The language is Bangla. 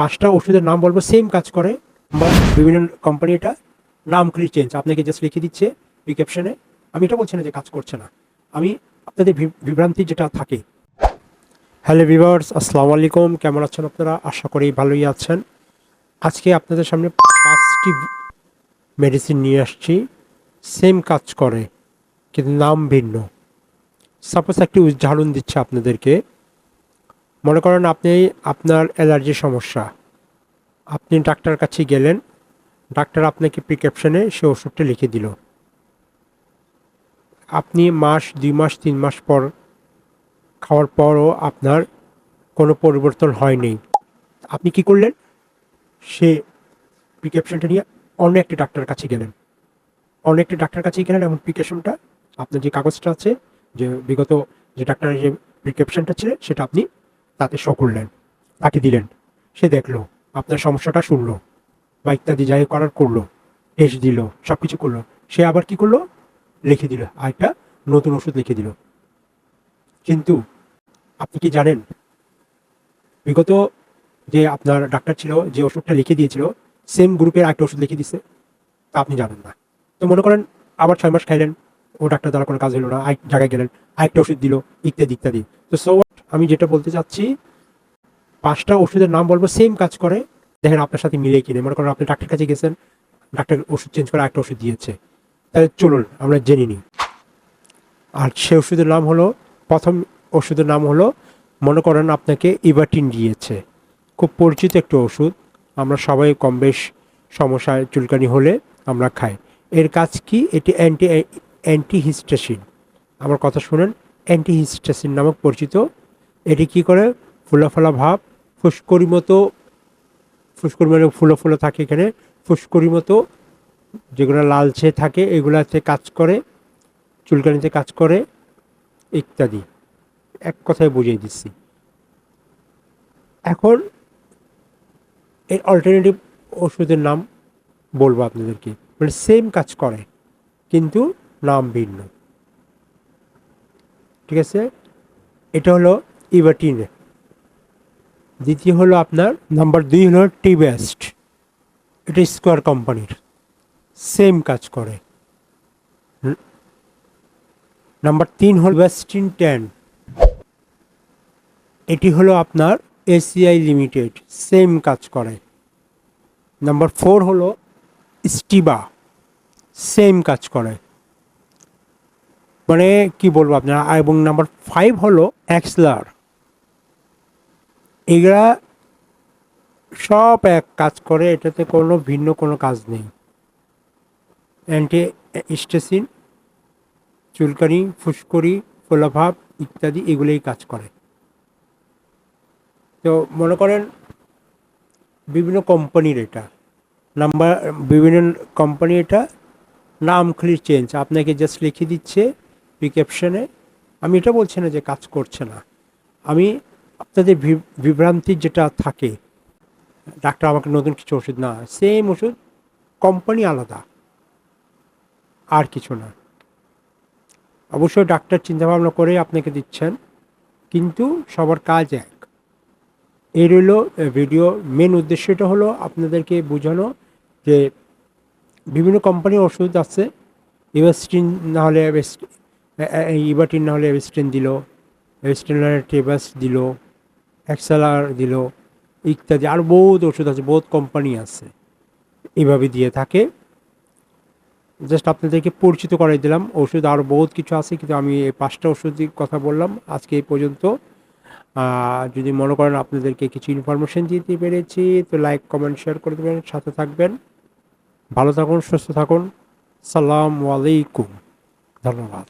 পাঁচটা ওষুধের নাম বলব সেম কাজ করে বা বিভিন্ন কোম্পানি এটা নাম খালি চেঞ্জ আপনাকে জাস্ট লিখে দিচ্ছে প্রিকেপশনে আমি এটা বলছি না যে কাজ করছে না। আমি আপনাদের বিভ্রান্তি যেটা থাকে। হ্যালো ভিভার্স আসসালামু আলাইকুম। কেমন আছেন আপনারা? আশা করি ভালোই আছেন। আজকে আপনাদের সামনে পাঁচটি মেডিসিন নিয়ে আসছি। সেম কাজ করে, কিন্তু নাম ভিন্ন। সাপোজ একটি উদাহরণ দিচ্ছে আপনাদেরকে। মনে করেন আপনি, আপনার অ্যালার্জির সমস্যা। আপনি ডাক্তার কাছে গেলেন, ডাক্তার আপনাকে প্রিকেপশনে সে ওষুধটা লিখে দিল। আপনি মাস, দুই মাস, তিন মাস পর খাওয়ার পরও আপনার কোনো পরিবর্তন হয়নি। আপনি কি করলেন? সে প্রিকেপশনটা নিয়ে অন্য একটি ডাক্তার কাছে গেলেন। অন্য একটি ডাক্তার কাছে গেলেন এবং প্রিকেশনটা আপনার যে কাগজটা আছে, যে বিগত যে ডাক্তারের যে প্রিকেপশনটা ছিল, সেটা আপনি তাতে শো করলেন, তাকে দিলেন। সে দেখল, আপনার সমস্যাটা শুনলো, বা ইত্যাদি যাই করার করল টেস্ট দিল সব কিছু করল। সে আবার কি করল? লিখে দিল, আরেকটা নতুন ওষুধ লিখে দিল। কিন্তু আপনি কি জানেন, বিগত যে আপনার ডাক্তার ছিল, যে ওষুধটা লিখে দিয়েছিল সেম গ্রুপের একটা ওষুধ লিখে দিছে, তা আপনি জানেন না। তো মনে করেন, আবার ছয় মাস খাইলেন, ও ডাক্তার দ্বারা কোনো কাজ হলো না, আরেক জায়গায় গেলেন, আরেকটা ওষুধ দিল, ইত্যাদি ইত্যাদি। তো সো আমি যেটা বলতে চাচ্ছি, পাঁচটা ওষুধের নাম বলব সেম কাজ করে। দেখেন আপনার সাথে মিলে কিনে মনে করেন আপনি ডাক্তার কাছে গেছেন, ডাক্তার ওষুধ চেঞ্জ করে একটা ওষুধ দিয়েছে। তাহলে চলুন, আমরা জেনে নিই। আর সে ওষুধের নাম হলো, প্রথম ওষুধের নাম হলো, মনে করেন আপনাকে ইভাটিন দিয়েছে। খুব পরিচিত একটা ওষুধ। আমরা সবাই কম বেশ সমস্যায় চুলকানি হলে আমরা খাই। এর কাজ কি? এটি অ্যান্টি অ্যান্টিহিস্টাসিন আমার কথা শুনেন অ্যান্টিহিস্টাসিন নামক পরিচিত এটি কি করে? ফুলা ফোলা ভাব ফুসকরি মতো ফুসকরি মানে ফুলো ফুলো থাকে এখানে। ফুসকরি মতো যেগুলো লালচে থাকে, এগুলাতে কাজ করে, চুলকানিতে কাজ করে, ইত্যাদি। এক কথায় বুঝিয়ে দিচ্ছি। এখন এর অল্টারনেটিভ ওষুধের নাম বলব আপনাদেরকে। মানে সেম কাজ করে, কিন্তু নাম ভিন্ন। ঠিক আছে? এটা হলো ইভাটিন দ্বিতীয় হলো আপনার নাম্বার দুই হলো টি বেস্ট এটা স্কোয়ার কোম্পানির সেম কাজ করে। নাম্বার তিন হল ওয়েস্টিন টেন এটি হলো আপনার এসিআই লিমিটেড সেম কাজ করে। নাম্বার ফোর হলো স্টিবা সেম কাজ করে। মানে কি বলব আপনার? এবং নাম্বার ফাইভ হলো অ্যাক্সলার এগুলা সব এক কাজ করে, এটাতে কোনো ভিন্ন কোনো কাজ নেই। অ্যান্টি স্টেসিন চুলকানি ফুসকরি ফোলাভাব ইত্যাদি এগুলোই কাজ করে। তো মনে করেন বিভিন্ন কোম্পানির এটা। নাম্বার, বিভিন্ন কোম্পানি এটা। নাম খালি চেঞ্জ। আপনাকে জাস্ট লিখে দিচ্ছে প্রিকেপশনে আমি এটা বলছি না যে কাজ করছে না। আমি আপনাদের বিভ্রান্তি যেটা থাকে, ডাক্তার আমাকে নতুন কিছু ওষুধ না সেম ওষুধ কোম্পানি আলাদা। আর কিছু না। অবশ্যই ডাক্তার চিন্তাভাবনা করে আপনাকে দিচ্ছেন, কিন্তু সবার কাজ এক। এই রইল ভিডিও মেন উদ্দেশ্যটা হলো আপনাদেরকে বোঝানো যে বিভিন্ন কোম্পানির ওষুধ আছে ইভাস্টিন না হলে ইভাটিন না হলে এভেস্টিন দিল এভেস্টিন না হলে টেবাস দিল। এক্সেলার দিল, ইত্যাদি, আর বহুত ওষুধ আছে, বহুত কোম্পানি আছে। এভাবে দিয়ে থাকে। জাস্ট আপনাদেরকে পরিচিত করাই দিলাম, ওষুধ আরও বহুত কিছু আছে, কিন্তু আমি এই পাঁচটা ওষুধের কথা বললাম। আজকে এই পর্যন্ত। যদি মনে করেন আপনাদেরকে কিছু ইনফরমেশন দিতে পেরেছি, তো লাইক কমেন্ট শেয়ার করে দেবেন, সাথে থাকবেন। ভালো থাকুন, সুস্থ থাকুন। সালাম আলাইকুম। ধন্যবাদ।